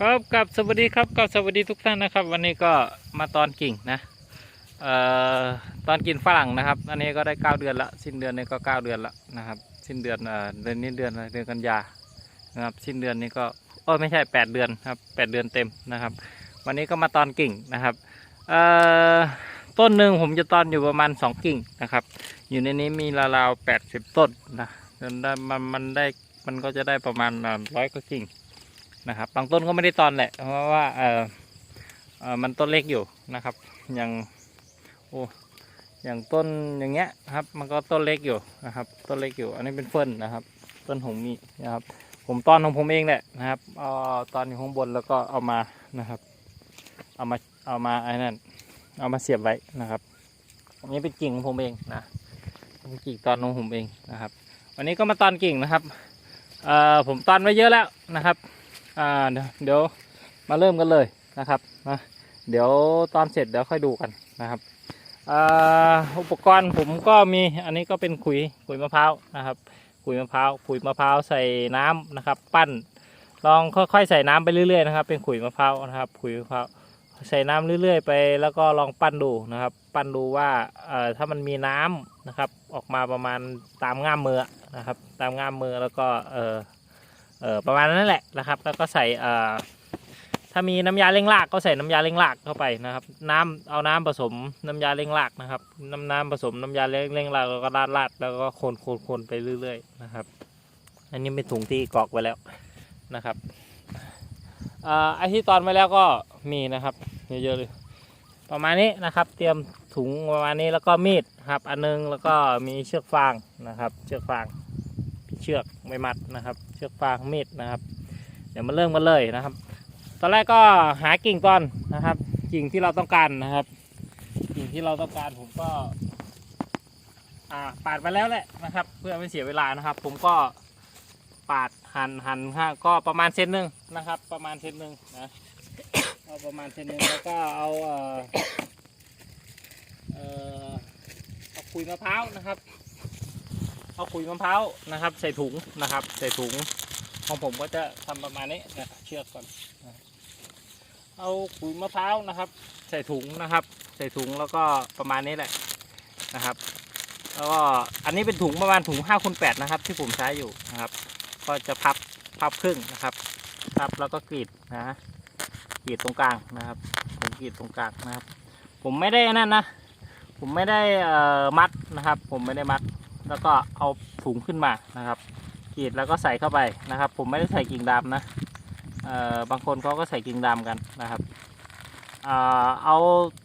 ครับกับสวัสดีครับกับสวัสดีทุกท่านนะครับ วันนี้ก็มาตอนกิ่งนะเอ่อตอนกินฝรั่งนะครับอันนี้ก็ได้เก้าเดือนละสิ้นเดือนนี้ก็เก้าเดือนละนะครับสิ้นเดือนเอ่อเดือนนี้เดือนอะไรเดือนกันยานะครับสิ้นเดือนนี้ก็โอ้ไม่ใช่แปดเดือนครับแปดเดือนเต็มนะครับ วันนี้ก็มาตอนกิ่งนะครับเอ่อต้นหนึ่งผมจะตอนอยู่ประมาณสองกิ่งนะครับ อยู่ในนี้มีราวๆแปดสิบต้นนะมันได้มันมันได้มันก็จะได้ประมาณร้อยกว่ากิ่ง นะครับบางต้นก็ไม่ได้ตอนแหละ เพราะว่าเออเออมันต้นเล็กอยู่นะครับ อย่างโอ้อย่างต้นอย่างเงี้ยครับ มันก็ต้นเล็กอยู่นะครับ ต้นเล็กอยู่ อันนี้เป็นเฟิร์นนะครับ ต้นหงมีนะครับ ผมตอนของผมเองแหละนะครับเอาตอนอยู่ข้างบนแล้วก็เอามานะครับ เอามาเอามาไอ้นั่นเอามาเสียบไว้นะครับ อันนี้เป็นกิ่งของผมเองนะเป็นกิ่งตอนของผมเองนะครับ วันนี้ก็มาตอนกิ่งนะครับเอ่อผมตอนไว้เยอะแล้วนะครับ อ่าเดี๋ยวมาเริ่มกันเลยนะครับนะเดี๋ยวตอนเสร็จเดี๋ยวค่อยดูกันนะครับอ่าอุปกรณ์ผมก็มีอันนี้ก็เป็นขุยขุยมะพร้าวนะครับขุยมะพร้าวขุยมะพร้าวใส่น้ำนะครับ ปั้น ลองค่อยๆใส่น้ำไปเรื่อยๆนะครับ เป็นขุยมะพร้าวนะครับขุยมะพร้าวใส่น้ำเรื่อยๆไป แล้วก็ลองปั้นดูนะครับ ปั้นดูว่าเอ่อถ้ามันมีน้ำนะครับ ออกมาประมาณตามง่ามมือนะครับ ตามง่ามมือแล้วก็ เออประมาณนั้นแหละนะครับ แล้วก็ใส่เอ่อถ้ามีน้ำยาเร่งรากก็ใส่น้ำยาเร่งรากเข้าไปนะครับ น้ำเอาน้ำผสมน้ำยาเร่งรากนะครับ น้ำน้ำผสมน้ำยาเร่งเร่งรากแล้วก็ราดราดแล้วก็คนคนคนไปเรื่อยๆนะครับ อันนี้เป็นถุงที่กรอกไว้แล้วนะครับเอ่อไอที่ตอนไว้แล้วก็มีนะครับเยอะๆเลยประมาณนี้นะครับ เตรียมถุงประมาณนี้แล้วก็มีดครับ อันนึงแล้วก็มีเชือกฟางนะครับ เชือกฟาง ชือกไม่มัดนะครับ เชือกฟางมีดนะครับ เดี๋ยวมาเริ่มกันเลยนะครับ ตอนแรกก็หากิ่งก่อนนะครับ กิ่งที่เราต้องการนะครับ กิ่งที่เราต้องการผมก็อ่าปาดไปแล้วแหละนะครับ เพื่อไม่เสียเวลานะครับ ผมก็ปาดหั่นหั่นฮะก็ประมาณเซนหนึ่งนะครับ ประมาณเซนหนึ่งนะเอาประมาณเซนหนึ่งแล้วก็เอาเอ่อเอ่อเอาคุยมะพร้าวนะครับ เอาขุยมะพร้าวนะครับ ใส่ถุงนะครับ ใส่ถุงของผมก็จะทำประมาณนี้นะเชือกก่อน เอาขุยมะพร้าวนะครับ ใส่ถุงนะครับ ใส่ถุงแล้วก็ประมาณนี้แหละนะครับ แล้วก็อันนี้เป็นถุงประมาณถุง5คูณ8นะครับ ที่ผมใช้อยู่นะครับ ก็จะพับพับครึ่งนะครับพับแล้วก็กรีดนะกรีดตรงกลางนะครับผมกรีดตรงกลางนะครับ ผมไม่ได้นั่นนะผมไม่ได้เอ่อมัดนะครับ ผมไม่ได้มัด แล้วก็เอาถุงขึ้นมานะครับกรีดแล้วก็ใส่เข้าไปนะครับ ผมไม่ได้ใส่กิ่งดำนะเอ่อบางคนเขาก็ใส่กิ่งดำกันนะครับเอา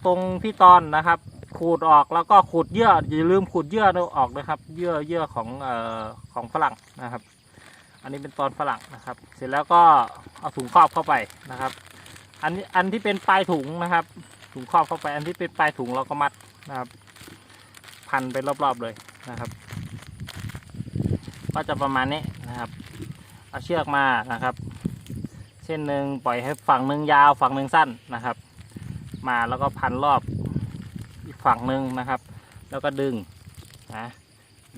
ตรงที่ตอนนะครับ ขูดออกแล้วก็ขูดเยื่ออย่าลืมขูดเยื่อออกนะครับ เยื่อเยื่อของเอ่อของฝรั่งนะครับ อันนี้เป็นตอนฝรั่งนะครับ เสร็จแล้วก็เอาถุงครอบเข้าไปนะครับ อันนี้อันที่เป็นปลายถุงนะครับ ถุงครอบเข้าไป อันที่เป็นปลายถุงเราก็มัดนะครับ พันไปรอบๆเลยนะครับ ก็จะประมาณนี้นะครับ เอาเชือกมานะครับ เส้นหนึ่งปล่อยให้ฝั่งหนึ่งยาวฝั่งหนึ่งสั้นนะครับ มาแล้วก็พันรอบอีกฝั่งหนึ่งนะครับ แล้วก็ดึงนะ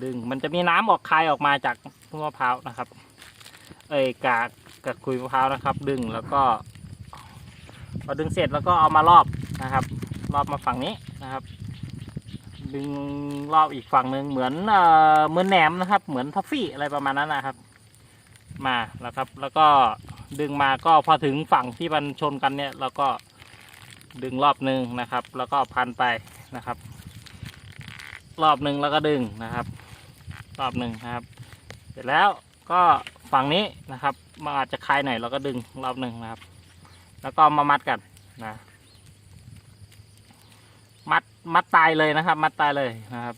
ดึงมันจะมีน้ำออกคายออกมาจากต้นมะพร้าวนะครับ เอ้ยกากกากคุยมะพร้าวนะครับ ดึงแล้วก็พอดึงเสร็จแล้วก็เอามารอบนะครับ รอบมาฝั่งนี้นะครับ ดึงรอบอีกฝั่งหนึ่งเหมือนเอ่อเหมือนแหนมนะครับ เหมือนทัฟฟี่อะไรประมาณนั้นนะครับ มาแล้วครับ แล้วก็ดึงมาก็พอถึงฝั่งที่มันชนกันเนี่ยเราก็ดึงรอบหนึ่งนะครับ แล้วก็พันไปนะครับ รอบหนึ่งแล้วก็ดึงนะครับ รอบหนึ่งนะครับ เสร็จแล้วก็ฝั่งนี้นะครับมันอาจจะคลายหน่อยเราก็ดึงรอบหนึ่งนะครับ แล้วก็มามัดกันนะ มัดตายเลยนะครับ มัดตายเลยนะครับ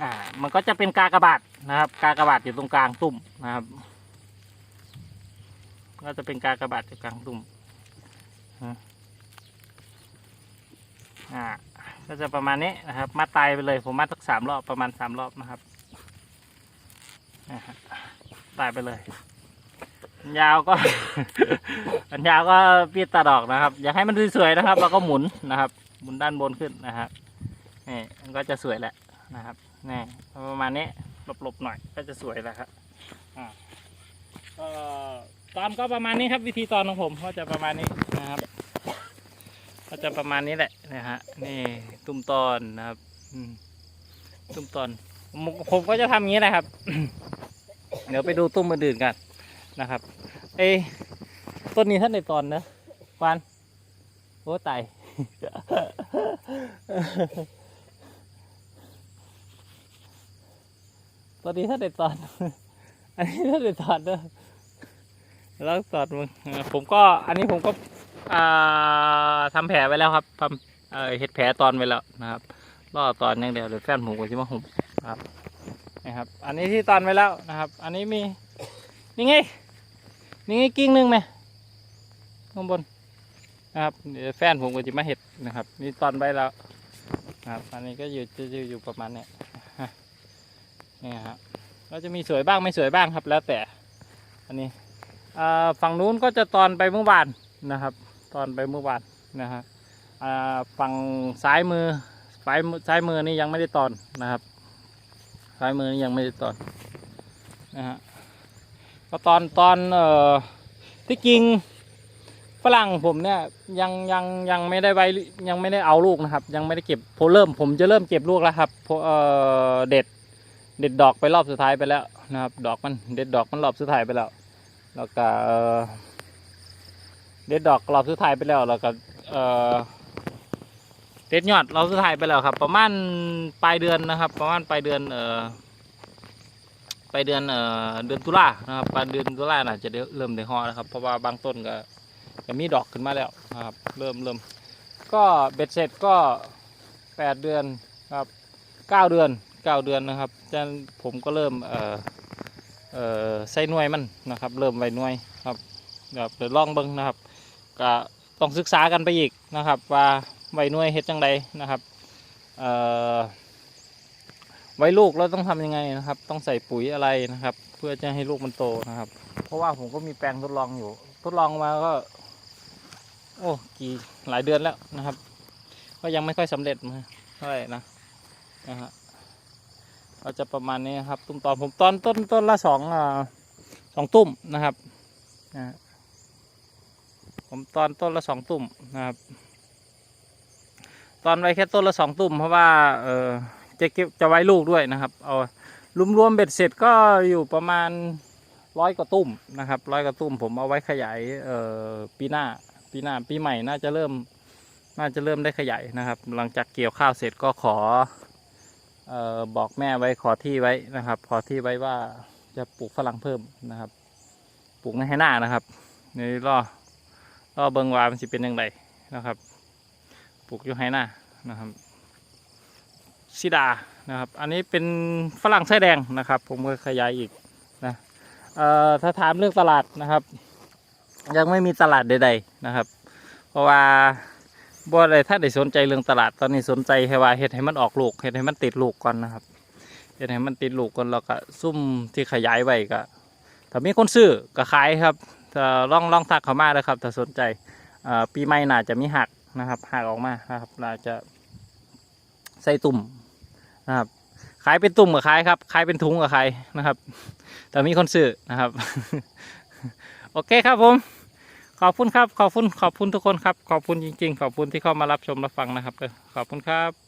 อ่า มันก็จะเป็นกากระบาทนะครับ กากระบาทอยู่ตรงกลางตุ่มนะครับ ก็จะเป็นกากระบาทอยู่กลางตุ่มฮะอ่า ก็จะประมาณนี้นะครับ มัดตายไปเลย ผมมัดสักสามรอบประมาณสามรอบนะครับนะฮะตายไปเลยอันยาวก็อันยาวก็ปีดตาดอกนะครับ อยากให้มันสวยๆนะครับ แล้วก็หมุนนะครับ มุนด้านบนขึ้นนะครับนี่มันก็จะสวยแหละนะครับนี่ประมาณนี้หลบๆหน่อยก็จะสวยแล้วครับอ่าก็ตอนก็ประมาณนี้ครับวิธีตอนของผมก็จะประมาณนี้นะครับ ก็จะประมาณนี้แหละนะฮะนี่ตุ้มตอนนะครับตุ้มตอนผมก็จะทำอย่างนี้แหละครับ เดี๋ยวไปดูตุ้มอื่นๆกันนะครับ เอ้ต้นนี้ท่านในตอนนะวานโอ้ตาย ต้นนี้ท่านในตอน อันนี้ท่านในตอนเนอะแล้วตอนมึงผมก็ อันนี้ผมก็อ่าทำแผลไว้แล้วครับทำเอ่อเฮ็ดแผลตอนไว้แล้วนะครับล่อตอนอย่างเดียวเดี๋ยวแฟนผมก็จะมาหุบครับนะครับ อันนี้ที่ตอนไว้แล้วนะครับ อันนี้มี นี่ไง นี่ไงกิ้งหนึ่งไหมข้างบน นะครับแฟนผมก็จะมาเห็ดนะครับนี่ตอนไว้แล้วนะครับอันนี้ก็อยู่จะอยู่ประมาณเนี้ยนี่ครับก็จะมีสวยบ้างไม่สวยบ้างครับ แล้วแต่อันนี้ฝั่งนู้นก็จะตอนไปเมื่อวานนะครับ ตอนไปเมื่อวานนะฮะฝั่งซ้ายมือซ้ายซ้ายมือนี่ยังไม่ได้ตอนนะครับซ้ายมือนี่ยังไม่ได้ตอนนะฮะก็ตอนตอนเอ่อที่จริง ฝรั่งผมเนี่ยยังยังยังไม่ได้ไว้ยังไม่ได้เอาลูกนะครับ ยังไม่ได้เก็บผมเริ่มผมจะเริ่มเก็บลูกแล้วครับเพราะเออเด็ดเด็ดดอกไปรอบสุดท้ายไปแล้วนะครับ ดอกมันเด็ดดอกมันรอบสุดท้ายไปแล้ว แล้วก็เออเด็ดดอกรอบสุดท้ายไปแล้วแล้วก็เออเด็ดยอดรอบสุดท้ายไปแล้วครับ ประมาณปลายเดือนนะครับ ประมาณปลายเดือนเอ่อปลายเดือนเอ่อเดือนตุลานะครับปลายเดือนตุลาน่าจะเริ่มได้ห่อแล้วครับเพราะว่าบางต้นก็ ก็มีดอกขึ้นมาแล้วครับเริ่มเริ่มก็เบ็ดเสร็จก็แปดเดือนครับเก้าเดือนเก้าเดือนนะครับจะผมก็เริ่มเอ่อเอ่อใส่หน่วยมันนะครับ เริ่มไว้หน่วยครับครับเดี๋ยวลองเบิ้งนะครับก็ต้องศึกษากันไปอีกนะครับ ว่าไว้หน่วยเฮ็ดจังใดนะครับเอ่อไว้ลูกเราต้องทำยังไงนะครับ ต้องใส่ปุ๋ยอะไรนะครับ เพื่อจะให้ลูกมันโตนะครับ เพราะว่าผมก็มีแปลงทดลองอยู่ ทดลองมาก็ โอ้กี่หลายเดือนแล้วนะครับ ก็ยังไม่ค่อยสำเร็จมาเท่าไหร่นะนะฮะก็จะประมาณนี้ครับตุ้มตอนผมตอนต้นต้นละสองอ่าสองตุ้มนะครับนะฮะผมตอนต้นละสองตุ่มนะครับ ตอนไว้แค่ต้นละสองตุ่มเพราะว่าเออจะเก็บจะไว้ลูกด้วยนะครับเอารวมๆเบ็ดเสร็จก็อยู่ประมาณร้อยกว่าตุ่มนะครับร้อยกว่าตุ่มผมเอาไว้ขยายเออปีหน้า ปีหน้าปีใหม่น่าจะเริ่มน่าจะเริ่มได้ขยายนะครับ หลังจากเกี่ยวข้าวเสร็จก็ขอออบอกแม่ไว้ขอที่ไว้นะครับ ขอที่ไว้ว่าจะปลูกฝรั่งเพิ่มนะครับ ปลูกในให้หน้านะครับนี่รอรอเบิงวามันจะเป็นยังไงนะครับ ปลูกอยู่ให้หน้านะครับซิดานะครับ อันนี้เป็นฝรั่งไส้แดงนะครับ ผมก็ขยายอีกนะถ้าถามเรื่องตลาดนะครับ ยังไม่มีตลาดใด ๆ นะครับ เพราะว่าบ่อะไรถ้าได้สนใจเรื่องตลาดตอนนี้สนใจแค่ว่าเฮ็ดให้มันออกลูกเฮ็ดให้มันติดลูกก่อนนะครับเฮ็ดให้มันติดลูกก่อนแล้วก็ซุ่มที่ขยายไว้ก็ถ้ามีคนซื้อก็ขายครับถ้าลองลองทักเขามาเลยครับถ้าสนใจเออปีใหม่น่าจะมีหักนะครับหักออกมานะครับน่าจะใส่ตุ่มนะครับขายเป็นตุ่มกับขายครับขายเป็นถุงกับขายนะครับ แต่มีคนซื้อนะครับ โอเคครับผม ขอบคุณครับ ขอบคุณ ขอบคุณทุกคนครับ ขอบคุณจริง ๆ ขอบคุณที่เข้ามารับชมรับฟังนะครับเออขอบคุณครับ